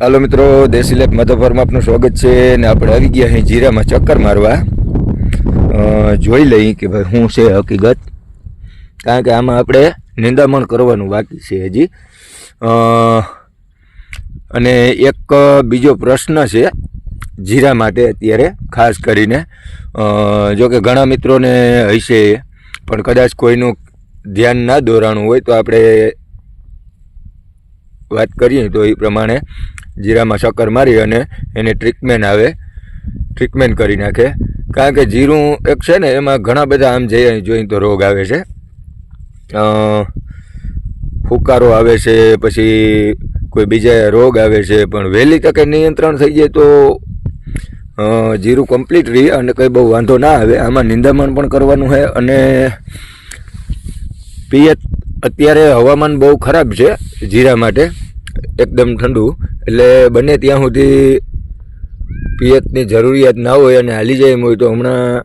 હાલો મિત્રો, દેશી લેખ મધફરમાં આપનું સ્વાગત છે ને આપણે આવી ગયા અહીં જીરામાં ચક્કર મારવા. જોઈ લઈ કે ભાઈ શું છે હકીકત. કારણ કે આમાં આપણે નિંદામણ કરવાનું બાકી છે હજી. અને એક બીજો પ્રશ્ન છે જીરા માટે અત્યારે, ખાસ કરીને. જોકે ઘણા મિત્રોને હશે, પણ કદાચ કોઈનું ધ્યાન ના દોરાણું હોય તો આપણે વાત કરીએ તો એ પ્રમાણે જીરામાં શક્કર મારી અને એને ટ્રીટમેન્ટ આવે ટ્રીટમેન્ટ કરી નાખે. કારણ કે જીરું એક છે ને, એમાં ઘણા બધા આમ જઈ જોઈએ તો રોગ આવે છે. ફુકારો આવે છે, પછી કોઈ બીજા રોગ આવે છે, પણ વહેલી તકે નિયંત્રણ થઈ જાય તો જીરું કમ્પ્લીટ રહી અને કંઈ બહુ વાંધો ના આવે. આમાં નિંદામણ પણ કરવાનું છે અને પિયત, અત્યારે હવામાન બહુ ખરાબ છે જીરા માટે. એકદમ ઠંડુ. એટલે બને ત્યાં સુધી પિયતની જરૂરિયાત ના હોય અને હાલી જાય એમ હોય તો હમણાં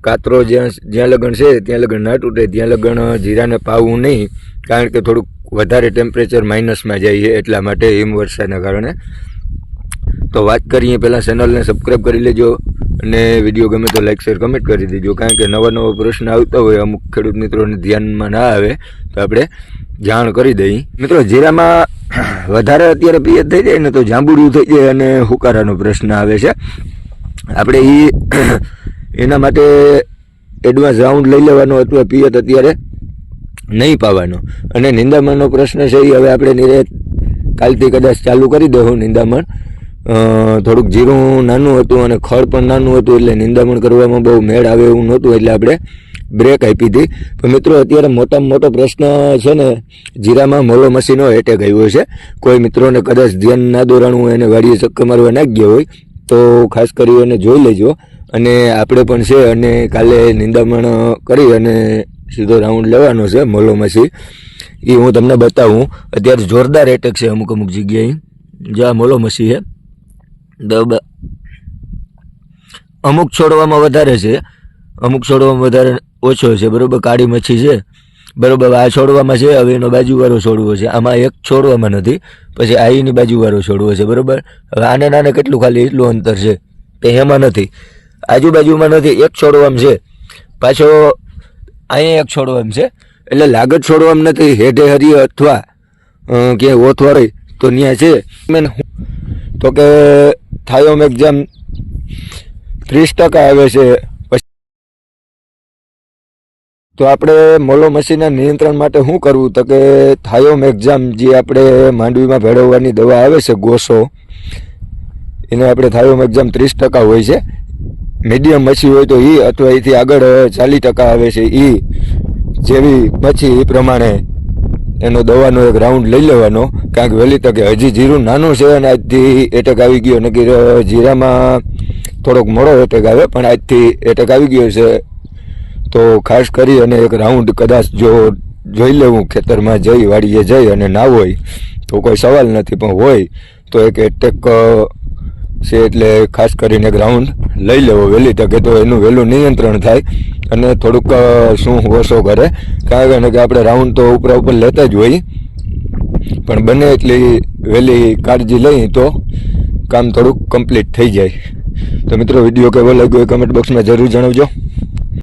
કાતરો જ્યાં જ્યાં લગ્ન છે, ત્યાં લગ્ન ના તૂટે. ત્યાં લગ્ન જીરાને પાવું નહીં. કારણ કે થોડુંક વધારે ટેમ્પરેચર માઇનસમાં જાય એટલા માટે હિમવર્ષાના કારણે. તો વાત કરીએ પહેલાં ચેનલને સબસ્ક્રાઈબ કરી લેજો અને વીડિયો ગમે તો લાઈક શેર કમેન્ટ કરી દેજો. કારણ કે નવા નવા પ્રશ્ન આવતા હોય, અમુક ખેડૂત મિત્રોને ધ્યાનમાં ના આવે, તો આપણે જાણ કરી દઈએ. મિત્રો, જીરામાં વધારે અત્યારે પિયત થઈ જાય ને તો જાંબુડું થઈ જાય અને હુકારાનો પ્રશ્ન આવે છે. આપણે એ એના માટે એડવાન્સ રાઉન્ડ લઈ લેવાનો અથવા પિયત અત્યારે નહીં પાવાનો. અને નિંદામણનો પ્રશ્ન છે એ હવે આપણે નિરે કાલથી કદાચ ચાલુ કરી દઉં નિંદામણ. થોડુંક જીરું નાનું હતું અને ખડ પણ નાનું હતું એટલે નિંદામણ કરવામાં બહુ મેળ આવે એવું નહોતું એટલે આપણે બ્રેક આપી હતી. પણ મિત્રો, અત્યારે મોટામાં મોટો પ્રશ્ન છે ને, જીરામાં મોલો મશીનો એટેક આવ્યો છે કોઈ મિત્રોને કદાચ ધ્યાન ના દોરાણું અને વાડીએ ચક્કર મારવા નાખી ગયા હોય, તો ખાસ કરી અને જોઈ લેજો. અને આપણે પણ છે, અને કાલે નિંદામણ કરી અને સીધો રાઉન્ડ લેવાનો છે, મોલો મસી એ હું તમને બતાવું. અત્યારે જોરદાર એટેક છે અમુક અમુક જગ્યાએ. જ્યાં મોલો મસી છે બરાબર અમુક છોડવામાં વધારે છે. અમુક છોડવામાં વધારે ઓછો છે, બરાબર? કાળી મચ્છી છે. બરાબર આ છોડવામાં છે, હવે એનો બાજુવાળો છોડવો છે. આમાં એક છોડવામાં નથી, પછી આઈની બાજુવાળો છોડવો છે, બરાબર? હવે આને નાને કેટલું ખાલી એટલું અંતર છે? તે એમાં નથી. આજુબાજુમાં નથી, એક છોડવામાં છે. પાછો અહીંયા એક છોડવામાં છે. એટલે લાગત છોડવામાં નથી, હેઠે હરી અથવા ક્યાંય ઓથવારી, તો ત્યાં છે. મેન તો કે, થાયોમ એક્ઝામ ત્રીસ ટકા આવે છે. તો આપણે મોલો મસીના નિયંત્રણ માટે શું કરવું? તો કે થાયોમ એક્ઝામ જે આપણે માંડવીમાં ભેળવવાની દવા આવે છે, ગોસો, એને આપણે થાયોમ એક્ઝામ ત્રીસ ટકા હોય છે. મીડિયમ મચ્છી હોય તો એ અથવા એથી આગળ ચાલીસ ટકા આવે છે એ જેવી મચ્છી એ પ્રમાણે એનો દવાનો એક રાઉન્ડ લઈ લેવાનો. કારણ કે વહેલી તકે હજી જીરું નાનું છે અને આજથી એટેક આવી ગયો. નકર જીરામાં થોડોક મોડો એટેક આવે, પણ આજથી એટેક આવી ગયો છે. તો ખાસ કરી અને એક રાઉન્ડ કદાચ જો જોઈ લેવું, ખેતરમાં જઈ, વાડીએ જઈ અને ના હોય, તો કોઈ સવાલ નથી, પણ હોય, તો એક એટેક છે એટલે ખાસ કરીને એક રાઉન્ડ લઈ લેવો વહેલી તકે, તો એનું વહેલું નિયંત્રણ થાય અને થોડુંક શું ઓછો કરે કારણ કે આપણે રાઉન્ડ તો ઉપરા ઉપર લેતા જ હોય. પણ બને એટલી વહેલી કાળજી લઈ તો કામ થોડુંક કમ્પ્લીટ થઈ જાય. તો મિત્રો, વીડિયો કેવો લાગ્યો એ કમેન્ટ બોક્સમાં જરૂર જણાવજો.